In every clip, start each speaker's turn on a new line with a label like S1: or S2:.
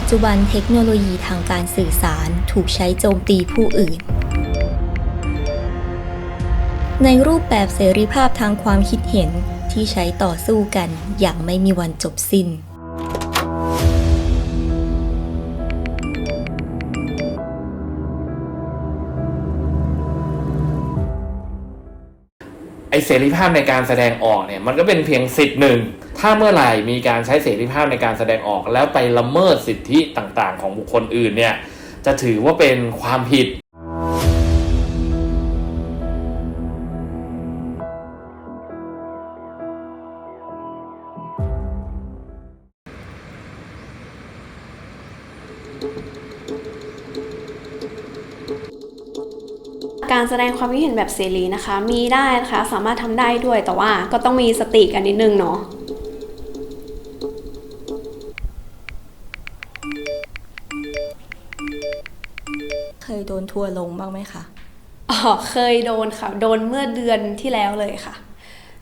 S1: ปัจจุบันเทคโนโลยีทางการสื่อสารถูกใช้โจมตีผู้อื่น ในรูปแบบเสรีภาพทางความคิดเห็นที่ใช้ต่อสู้กันอย่างไม่มีวันจบสิ้น
S2: เสรีภาพในการแสดงออกเนี่ยมันก็เป็นเพียงสิทธิ์หนึ่ง ถ้าเมื่อไหร่มีการใช้เสรีภาพในการแสดงออก แล้วไปละเมิดสิทธิต่างๆ ของบุคคลอื่นเนี่ยจะถือว่าเป็นความผิด
S3: การแสดงความคิดเห็นแบบเสรีนะคะ มีได้นะคะสามารถทำได้ด้วยแต่ว่าก็ต้องมีสติกันนิดนึงเนาะ
S1: เคยโดนทัวร์ลงบ้างไหมคะ
S3: อ๋อเคยโดนค่ะ โดนเมื่อเดือนที่แล้วเลยค่ะ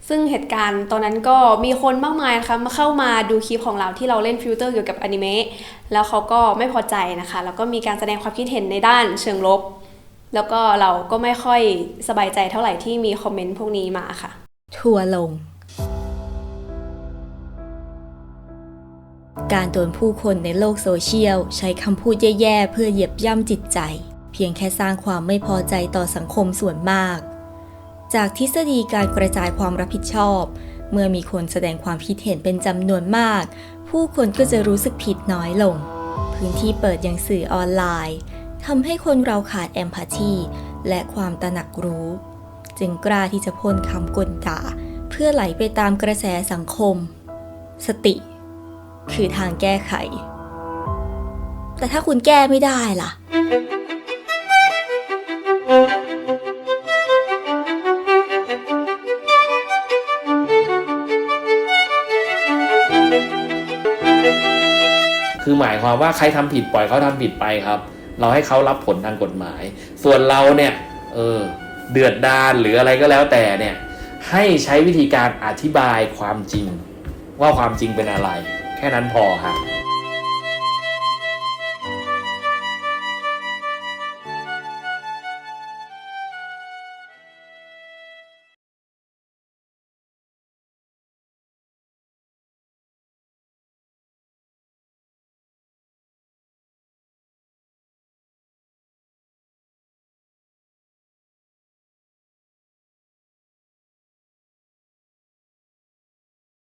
S3: ซึ่งเหตุการณ์ตอนนั้นก็มีคนมากมายนะคะมาเข้ามาดูคลิปของเราที่เราเล่นฟิลเตอร์เกี่ยวกับอนิเมะแล้วเขาก็ไม่พอใจนะคะ แล้วก็มีการแสดงความคิดเห็นในด้านเชิงลบ แล้วก็เราก็ไม่ค่อยสบายใจเท่าไหร่ที่มีคอมเมนต์พวกนี้มาค่ะ
S1: ทัวร์ลง การโดนผู้คนในโลกโซเชียล ใช้คำพูดแย่ๆ เพื่อเหยียบย่ำจิตใจ เพียงแค่สร้างความไม่พอใจต่อสังคมส่วนมาก จากทฤษฎีการกระจายความรับผิดชอบ เมื่อมีคนแสดงความคิดเห็นเป็นจำนวนมาก ผู้คนก็จะรู้สึกผิดน้อยลง พื้นที่เปิดอย่างสื่อออนไลน์ ทำให้คนเราขาดแอมพัตตีและความตระหนักรู้ จึงกล้าที่จะพ่นคำกลด่าเพื่อไหลไปตามกระแสสังคม สติ คือทางแก้ไข แต่ถ้าคุณแก้ไม่ได้ล่ะ
S2: คือหมายความว่าใครทำผิดปล่อยเขาทำผิดไปครับ เราให้เขารับผลทางกฎหมาย ส่วนเราเนี่ยเออเดือดดานหรืออะไรก็แล้วแต่เนี่ยให้ใช้วิธีการอธิบายความจริง ว่าความจริงเป็นอะไร แค่นั้นพอครับ